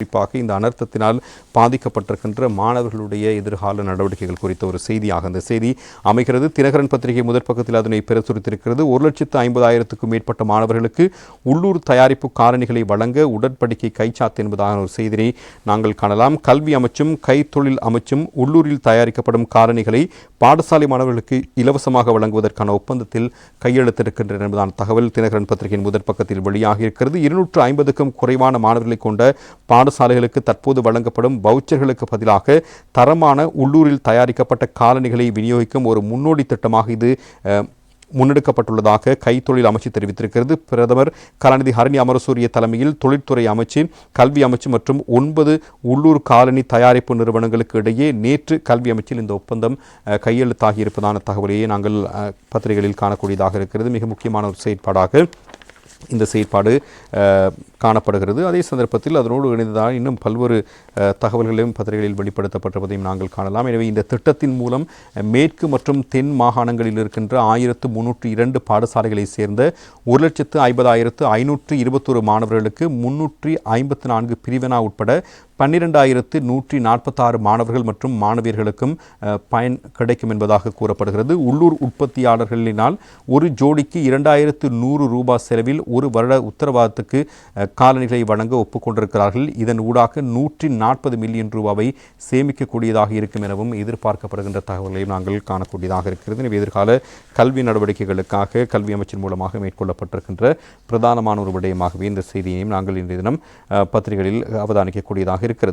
குறிப்பாக இந்த அனர்த்தத்தினால் பாதிக்கப்பட்டிருக்கின்ற மாணவர்களுடைய எதிர்கால நடவடிக்கைகள் குறித்த ஒரு செய்தியாக அந்த செய்தி அமைகிறது. தினகரன் பத்திரிகை முதற் பக்கத்தில் அதனை பிரசுரித்திருக்கிறது. ஒரு லட்சத்து ஐம்பதாயிரத்துக்கும் மேற்பட்ட மாணவர்களுக்கு உள்ளூர் தயாரிப்பு காரணிகளை வழங்க உடன்படிக்கை கைச்சாத்து என்பதான ஒரு செய்தியை நாங்கள் காணலாம். கல்வி அமைச்சும் கைத்தொழில் அமைச்சும் உள்ளூரில் தயாரிக்கப்படும் காரணிகளை பாடசாலை மாணவர்களுக்கு இலவசமாக வழங்குவதற்கான ஒப்பந்தத்தில் கையெழுத்திருக்கின்றன என்பதான தகவல் தினகரன் பத்திரிகையின் முதற் பக்கத்தில் வெளியாக இருக்கிறது இருநூற்று ஐம்பதுக்கும் குறைவான மாணவர்களை கொண்ட பாடசாலைகளுக்கு தற்போது வழங்கப்படும் வவுச்சர்களுக்கு பதிலாக தரமான உள்ளூரில் தயாரிக்கப்பட்ட காலணிகளை விநியோகிக்கும் ஒரு முன்னோடி திட்டமாக இது முன்னெடுக்கப்பட்டுள்ளதாக கைத்தொழில் அமைச்சு தெரிவித்திருக்கிறது. பிரதமர் கலாநிதி ஹரணி அமரசூரிய தலைமையில் தொழில்துறை அமைச்சு கல்வி அமைச்சு மற்றும் ஒன்பது உள்ளூர் காலனி தயாரிப்பு நிறுவனங்களுக்கு இடையே நேற்று கல்வி அமைச்சில் இந்த ஒப்பந்தம் கையெழுத்தாகியிருப்பதான கையெழுத்தாகி இருப்பதான தகவலையே நாங்கள் பத்திரிகைகளில் காணக்கூடியதாக இருக்கிறது. மிக முக்கியமான ஒரு செயற்பாடாக இந்த செயற்பாடு காணப்படுகிறது. அதே சந்தர்ப்பத்தில் அதனோடு இணைந்ததாக இன்னும் பல்வேறு தகவல்களையும் பத்திரிகைகளில் வெளிப்படுத்தப்பட்டிருப்பதையும் நாங்கள் காணலாம். எனவே இந்த திட்டத்தின் மூலம் மேற்கு மற்றும் தென் மாகாணங்களில் இருக்கின்ற ஆயிரத்து முன்னூற்றி இரண்டு பாடசாலைகளை சேர்ந்த ஒரு லட்சத்து ஐம்பதாயிரத்து ஐநூற்று இருபத்தொரு மாணவர்களுக்கு முன்னூற்றி ஐம்பத்து நான்கு பிரிவினா உட்பட பன்னிரெண்டாயிரத்து நூற்றி நாற்பத்தாறு மாணவர்கள் மற்றும் மாணவியர்களுக்கும் பயன் கிடைக்கும் என்பதாக கூறப்படுகிறது. உள்ளூர் உற்பத்தியாளர்களினால் ஒரு ஜோடிக்கு இரண்டாயிரத்து நூறு ரூபாய் செலவில் ஒரு வருட உத்தரவாதத்துக்கு காலணிகளை வழங்க ஒப்புக்கொண்டிருக்கிறார்கள். இதன் ஊடாக நூற்றி நாற்பது மில்லியன் ரூபாவை சேமிக்கக்கூடியதாக இருக்கும் எனவும் எதிர்பார்க்கப்படுகின்ற தகவல்களையும் நாங்கள் காணக்கூடியதாக இருக்கிறது. எனவே எதிர்கால கல்வி நடவடிக்கைகளுக்காக கல்வி அமைச்சின் மூலமாக மேற்கொள்ளப்பட்டிருக்கின்ற பிரதானமான ஒரு விடயமாகவே இந்த செய்தியையும் நாங்கள் இன்றைய தினம் அஹ், பத்திரிகைகளில் அவதானிக்கக்கூடியதாக இருக்கிறது.